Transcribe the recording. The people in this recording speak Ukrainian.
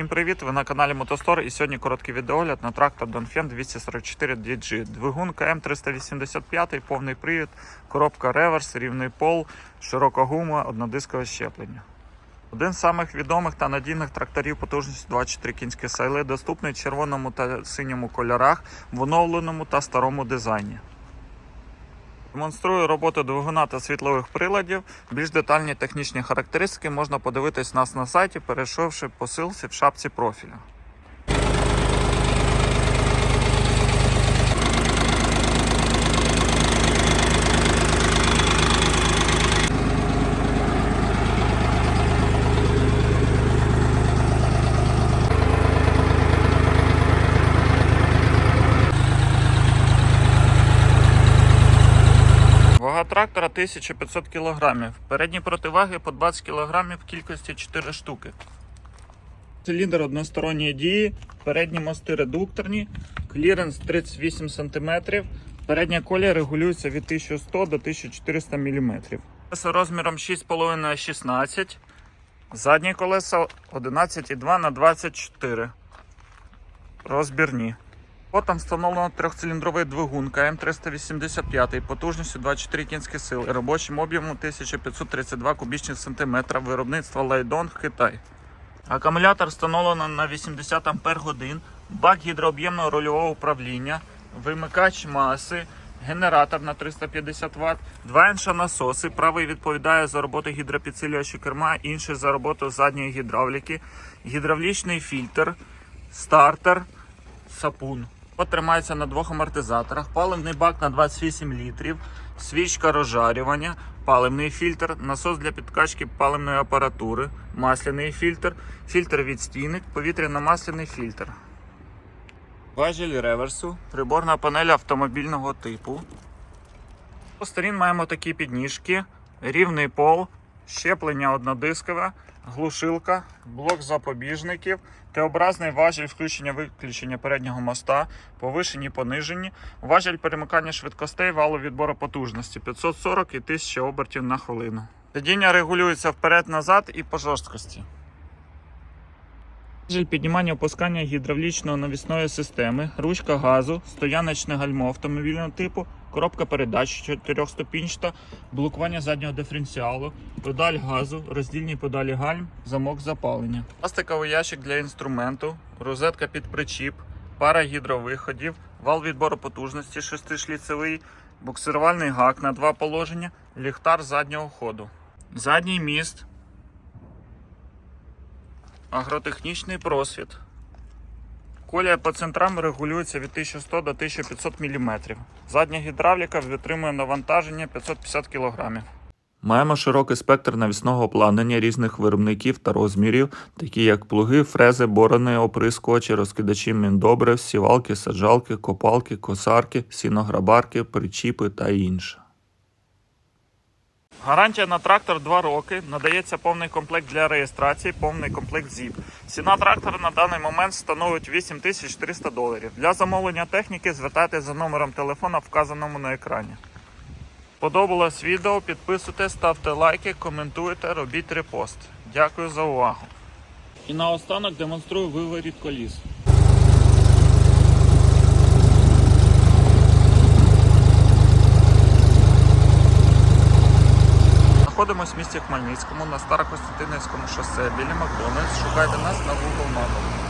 Всім привіт! Ви на каналі Мотостор і сьогодні короткий відеогляд на трактор Donfen 244 DG. Двигун КМ385, повний привід, коробка реверс, рівний пол, широка гума, однодискове щеплення. Один з самих відомих та надійних тракторів потужністю 24 кінські сайли доступний червоному та синьому кольорах в оновленому та старому дизайні. Демонструю роботу двигуна та світлових приладів. Більш детальні технічні характеристики можна подивитись нас на сайті, перейшовши по силці в шапці профіля. Трактора 1500 кг. Передні противаги по 20 кг в кількості 4 штуки. Циліндр односторонньої дії, передні мости редукторні, кліренс 38 см. Передня колія регулюється від 1100 до 1400 мм. Розміром 6,5 на 16. Задні колеса 11,2 на 24. Розбірні. Потім встановлено трьохциліндровий двигун КМ385 потужністю 24 кінські сили, робочим об'ємом 1532 кубічних сантиметра, виробництва Лайдон, Китай. Акумулятор встановлено на 80 Ампер годин, бак гідрооб'ємного рульового управління, вимикач маси, генератор на 350 Вт, два іншонасоси. Правий відповідає за роботу гідропідсилювача керма, інший за роботу задньої гідравліки, гідравлічний фільтр, стартер, сапун. От тримається на двох амортизаторах, паливний бак на 28 літрів, свічка розжарювання, паливний фільтр, насос для підкачки паливної апаратури, масляний фільтр, фільтр відстійник, повітряно-масляний фільтр. Важіль реверсу, приборна панель автомобільного типу. По сторін маємо такі підніжки, рівний пол, щеплення однодискове, глушилка, блок запобіжників, Т-образний важіль включення-виключення переднього моста, повишені, понижені, важіль перемикання швидкостей валу відбору потужності 540 і 1000 обертів на хвилину. Сидіння регулюється вперед-назад і по жорсткості. Важіль піднімання опускання гідравлічної навісної системи, ручка газу, стояночне гальмо автомобільного типу, коробка передач 4-ступінчата, блокування заднього диференціалу, педаль газу, роздільні педалі гальм, замок запалення. Пластиковий ящик для інструменту, розетка під причіп, пара гідровиходів, вал відбору потужності 6-шліцевий, буксирувальний гак на два положення, ліхтар заднього ходу. Задній міст, агротехнічний просвіт. Колія по центрам регулюється від 1100 до 1500 мм. Задня гідравліка витримує навантаження 550 кг. Маємо широкий спектр навісного обладнання різних виробників та розмірів, такі як плуги, фрези, борони, оприскувачі, розкидачі міндобрив, сівалки, саджалки, копалки, косарки, сінограбарки, причіпи та інше. Гарантія на трактор 2 роки. Надається повний комплект для реєстрації, повний комплект ЗІП. Ціна трактора на даний момент становить 8300 доларів. Для замовлення техніки звертайтеся за номером телефона, вказаному на екрані. Подобалось відео, підписуйтесь, ставте лайки, коментуйте, робіть репост. Дякую за увагу. І наостанок демонструю виворіт коліс. Знаходимось в місті Хмельницькому на Старокостянтинівському шосе біля Макдональдс. Шукайте нас на Google Maps.